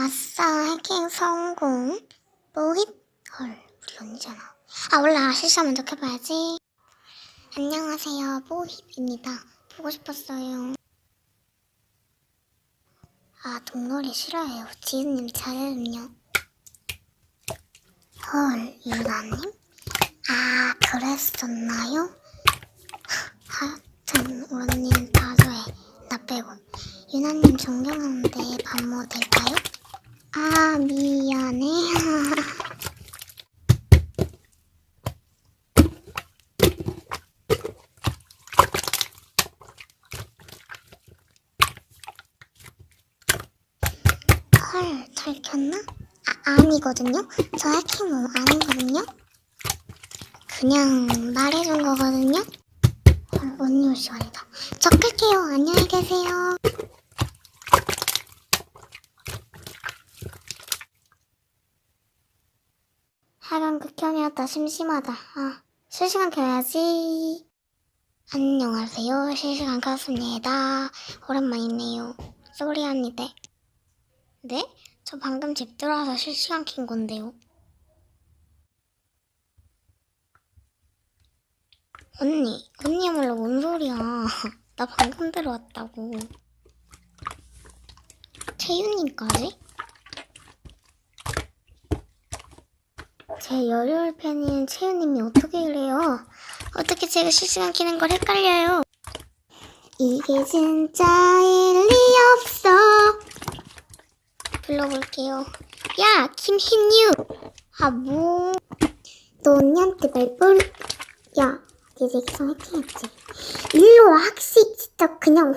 아싸, 해킹 성공. 뭐잇? 헐, 우리 언니잖아. 아, 몰라. 실시 먼저 해봐야지. 안녕하세요, 뽀힙입니다. 보고 싶었어요. 아, 동물이 싫어해요. 지은님 잘해요. 헐, 유나님? 아, 그랬었나요? 하여튼, 언니는 다 좋아해. 나 빼고. 유나님 존경하는데 밥 먹어도 될까요? 아, 미안해. 헐, 들켰나? 아, 아니거든요? 저 해킹 뭐 아니거든요? 그냥 말해준 거거든요? 헐, 언니 올 시간이다. 저 끌게요. 안녕히 계세요. 하간 극혐이었다. 심심하다. 아, 실시간 켜야지. 안녕하세요. 실시간 켰습니다. 오랜만이네요. 쏘리 언니들. 네? 저 방금 집 들어와서 실시간 킨 건데요. 언니, 언니야말로 뭔 소리야. 나 방금 들어왔다고. 채윤님까지? 제 열혈 팬인 채윤님이 어떻게 이래요? 어떻게 제가 실시간 키는 걸 헷갈려요? 이게 진짜일 리 없어. 불러볼게요. 야, 김흰유! 아, 뭐. 너 언니한테 말버릇. 야, 니네 기성 해킹했지? 일로 와, 학식 진짜 그냥